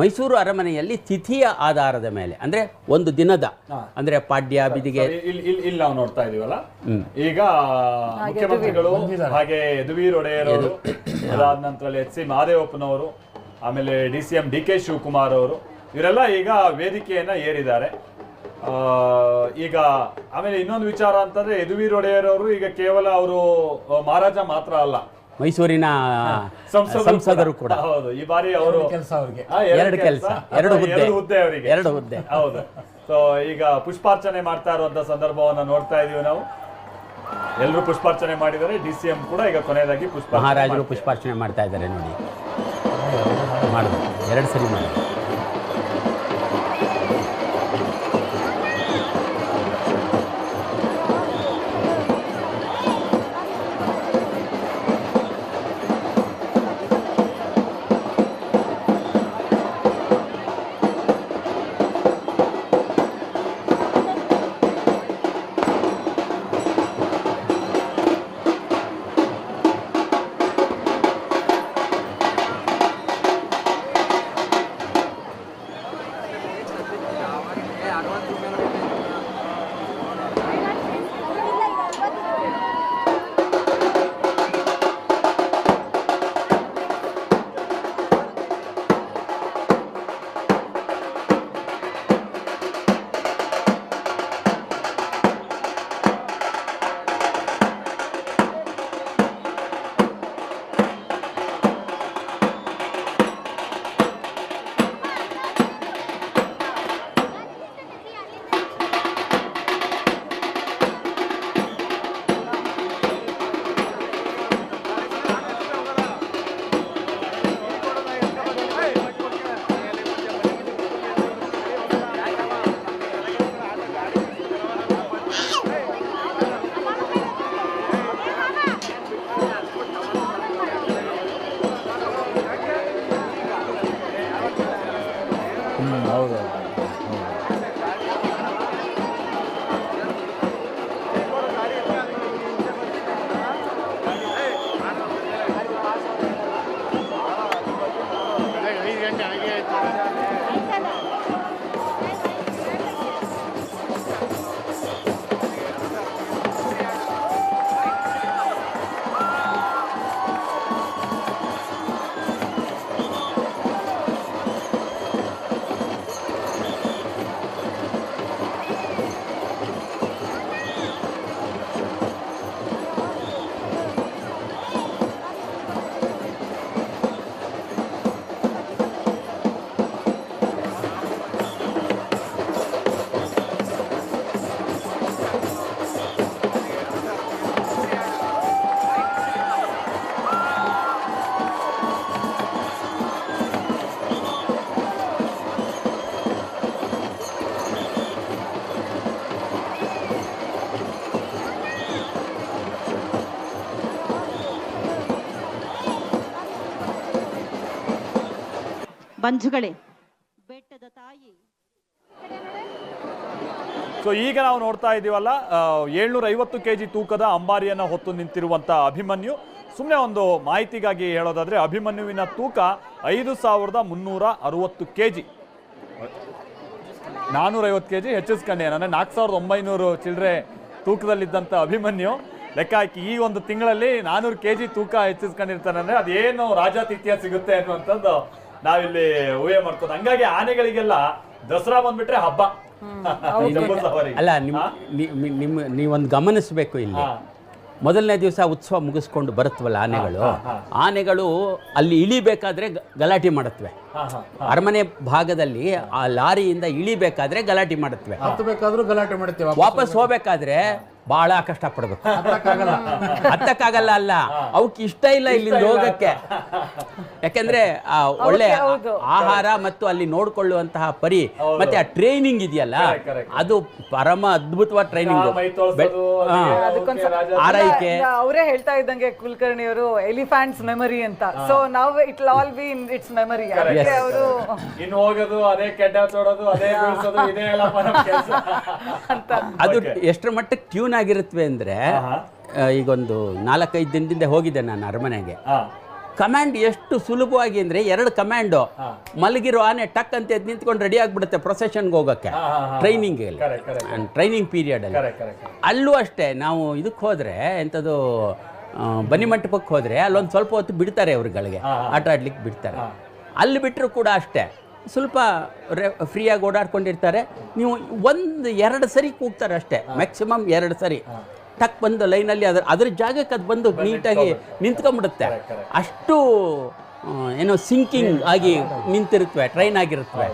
ಮೈಸೂರು ಅರಮನೆಯಲ್ಲಿ ತಿಥಿಯ ಆಧಾರದ ಮೇಲೆ ಅಂದ್ರೆ ಒಂದು ದಿನದ ಅಂದ್ರೆ ಪಾಡ್ಯ ಬಿದಿಗೆ. ಇಲ್ಲಿ ನಾವು ನೋಡ್ತಾ ಇದೀವಲ್ಲ? ಈಗ ಮುಖ್ಯಮಂತ್ರಿಗಳು ಹಾಗೆ ಯದುವೀರ್ ಒಡೆಯರ್ ಅವರು ಅದಾದ ನಂತರ ಎಚ್ ಸಿ ಮಹಾದೇವಪ್ಪನವರು ಆಮೇಲೆ D C M D K Shivakumar ಅವರು ಇವರೆಲ್ಲ ಈಗ ವೇದಿಕೆಯನ್ನ ಏರಿದ್ದಾರೆ. ಆ, ಈಗ ಆಮೇಲೆ ಇನ್ನೊಂದು ವಿಚಾರ ಅಂತಂದ್ರೆ ಯದುವೀರ್ ಒಡೆಯರ್ ಅವರು ಈಗ ಕೇವಲ ಅವರು ಮಹಾರಾಜ ಮಾತ್ರ ಅಲ್ಲ. ಮೈಸೂರಿನ ಸಂಸದರು ಸಂಸದರು ಕೂಡ. ಹೌದು ಈ ಬಾರಿ ಅವರು ಕೆಲಸ ಅವರಿಗೆ. ಎರಡು ಕೆಲಸ. ಎರಡು ಹುದ್ದೆ. ಎರಡು ಹುದ್ದೆ ಅವರಿಗೆ. ಎರಡು ಹುದ್ದೆ. ಹೌದು. ಸೊ ಈಗ ಪುಷ್ಪಾರ್ಚನೆ ಮಾಡ್ತಾ ಇರುವಂತ ಸಂದರ್ಭವನ್ನ ನೋಡ್ತಾ ಇದೀವಿ ನಾವು. ಎಲ್ಲರೂ ಪುಷ್ಪಾರ್ಚನೆ ಮಾಡಿದರೆ ಡಿ ಸಿ ಎಂ ಕೂಡ ಈಗ ಕೊನೆಯದಾಗಿ ಪುಷ್ಪ ಮಹಾರಾಜರು ಪುಷ್ಪಾರ್ಚನೆ ಮಾಡ್ತಾ ಇದ್ದಾರೆ ನೋಡಿ. ಎರಡು ಸರಿ ಮಾಡಿದ್ರು. ಹೌದು ಬಂಧುಗಳೇ ಬೆಟ್ಟದ ತಾಯಿ. ಸೊ ಈಗ ನಾವು ನೋಡ್ತಾ ಇದೀವಲ್ಲ ಏಳ್ನೂರ ಐವತ್ತು ಕೆ ಜಿ ತೂಕದ ಅಂಬಾರಿಯನ್ನ ಹೊತ್ತು ನಿಂತಿರುವಂತ ಅಭಿಮನ್ಯು. ಸುಮ್ಮನೆ ಒಂದು ಮಾಹಿತಿಗಾಗಿ ಹೇಳೋದಾದ್ರೆ, ಅಭಿಮನ್ಯುವಿನ ತೂಕ ಐದು ಸಾವಿರದ ಮುನ್ನೂರ ಅರವತ್ತು ಕೆ ಜಿ ನಾನ್ನೂರೈವತ್ತು ಕೆ ಜಿ ಹೆಚ್ಚಿಸ್ಕೊಂಡೆ. ಅಂದರೆ ನಾಲ್ಕು ಸಾವಿರದ ಒಂಬೈನೂರು ಚಿಲ್ಲರೆ ತೂಕದಲ್ಲಿದ್ದಂಥ ಅಭಿಮನ್ಯು. ಲೆಕ್ಕ ಹಾಕಿ ಈ ಒಂದು ತಿಂಗಳಲ್ಲಿ ನಾನೂರು ಕೆ ಜಿ ತೂಕ ಹೆಚ್ಚಿಸ್ಕೊಂಡಿರ್ತಾನೆ ಅಂದ್ರೆ ಅದೇನು ರಾಜಾತಿಥ್ಯ ಸಿಗುತ್ತೆ ಅನ್ನುವಂಥದ್ದು ನಾವಿಲ್ಲಿ ಊಹೆ ಮಾಡ್ಕೋದು ಹಂಗಾಗಿ ಆನೆಗಳಿಗೆಲ್ಲ ದಸರಾ ಬಂದ್ಬಿಟ್ರೆ ಹಬ್ಬ ಅಲ್ಲ ನಿಮ್ ಹಾ? ನಿ- ನಿ- ನಿಮ್ಮ ನೀವೊಂದು ಗಮನಿಸಬೇಕು ಇಲ್ಲಿ. ಮೊದಲನೇ ದಿವಸ ಉತ್ಸವ ಮುಗಿಸ್ಕೊಂಡು ಬರುತ್ತವಲ್ಲ ಆನೆಗಳು. ಆನೆಗಳು ಅಲ್ಲಿ ಇಳಿಬೇಕಾದ್ರೆ ಗಲಾಟೆ ಮಾಡುತ್ತವೆ ಹಾ, ಹಾ. ಅರಮನೆ ಭಾಗದಲ್ಲಿ ಆ ಲಾರಿಯಿಂದ ಇಳಿಬೇಕಾದ್ರೆ ಗಲಾಟೆ ಮಾಡುತ್ತವೆ ಹತ್ತಬೇಕಾದ್ರೂ ಗಲಾಟೆ ಮಾಡ್ತೀವಿ ವಾಪಸ್ ಹೋಗ್ಬೇಕಾದ್ರೆ ಬಹಳ ಕಷ್ಟಪಡ್ಬೇಕು. ಹತ್ತಕ್ಕಾಗಲ್ಲ ಅಲ್ಲ. ಅವಕ್ಕೆ ಇಷ್ಟ ಇಲ್ಲ ಇಲ್ಲಿಂದ ಹೋಗಕ್ಕೆ. ಯಾಕಂದ್ರೆ ಆ ಒಳ್ಳೆ ಆಹಾರ ಮತ್ತು ಅಲ್ಲಿ ನೋಡ್ಕೊಳ್ಳುವಂತಹ ಪರಿ ಮತ್ತೆ ಆ ಟ್ರೈನಿಂಗ್ ಇದೆಯಲ್ಲ. ಅದು ಪರಮ ಅದ್ಭುತವಾದ ಟ್ರೈನಿಂಗ್ ಆರೈಕೆ. ಅವರೇ ಹೇಳ್ತಾ ಇದ್ದಂಗೆ ಕುಲಕರ್ಣಿ ಅವರು ಎಲಿಫ್ಯಾಂಟ್ಸ್ ಮೆಮರಿ ಅಂತ. ಸೊ ನಾವ್ it all be in its memory ಅವರು ಇನ್ನು ಹೋಗೋದು ಅದೇ ಕೆಡ್ಡ ತೊಡೋದು ಅದೇ ಇದೇ ಅಂತ. ಅದು. ಎಷ್ಟರ ಮಟ್ಟಕ್ಕೆ ಟ್ಯೂನ್ ಆಗಿರುತ್ತವೆ ಅಂದ್ರೆ ಈಗೊಂದು ನಾಲ್ಕೈದು ದಿನದಿಂದ ಹೋಗಿದ್ದೆ ನಾನು ಅರಮನೆಗೆ. ಕಮ್ಯಾಂಡ್ ಕಮಾಂಡ್ ಎಷ್ಟು ಸುಲಭವಾಗಿ ಅಂದರೆ ಎರಡು ಕಮಾಂಡು. ಮಲಗಿರೋ ಆನೆ ಟಕ್ ಅಂತ ಎದ್ದು ನಿಂತ್ಕೊಂಡು ರೆಡಿ ಆಗಿಬಿಡುತ್ತೆ ಪ್ರೊಸೆಷನ್ಗೆ ಹೋಗೋಕ್ಕೆ. ಟ್ರೈನಿಂಗಲ್ಲಿ. ಟ್ರೈನಿಂಗ್ ಪೀರಿಯಡಲ್ಲಿ ಅಲ್ಲೂ. ಅಷ್ಟೇ ನಾವು ಇದಕ್ಕೆ ಹೋದರೆ ಎಂಥದ್ದು ಬನಿಮಂಟಪಕ್ಕೆ ಬನ್ನಿ ಮಂಟಪಕ್ಕೆ ಹೋದರೆ ಅಲ್ಲೊಂದು ಸ್ವಲ್ಪ ಹೊತ್ತು ಬಿಡ್ತಾರೆ ಅವ್ರುಗಳಿಗೆ ಆಟ ಆಡ್ಲಿಕ್ಕೆ ಬಿಡ್ತಾರೆ. ಅಲ್ಲಿ ಬಿಟ್ಟರು ಕೂಡ ಅಷ್ಟೇ. ಸ್ವಲ್ಪ ಫ್ರೀಯಾಗಿ ಓಡಾಡ್ಕೊಂಡಿರ್ತಾರೆ. ನೀವು ಒಂದು ಎರಡು ಸರಿ ಕೂಗ್ತಾರೆ ಅಷ್ಟೇ. ಮ್ಯಾಕ್ಸಿಮಮ್ ಎರಡು ಸರಿ. ಟಕ್ ಬಂದು ಲೈನಲ್ಲಿ ಅದ್ರ ಅದ್ರ ಜಾಗಕ್ಕೆ ಅದು ಬಂದು ನೀಟಾಗಿ ನಿಂತ್ಕೊಂಡ್ಬಿಡುತ್ತೆ. ಅಷ್ಟು ಏನೋ ಸಿಂಕಿಂಗ್ ಆಗಿ ನಿಂತಿರುತ್ತವೆ ಟ್ರೈನ್ ಆಗಿರುತ್ತವೆ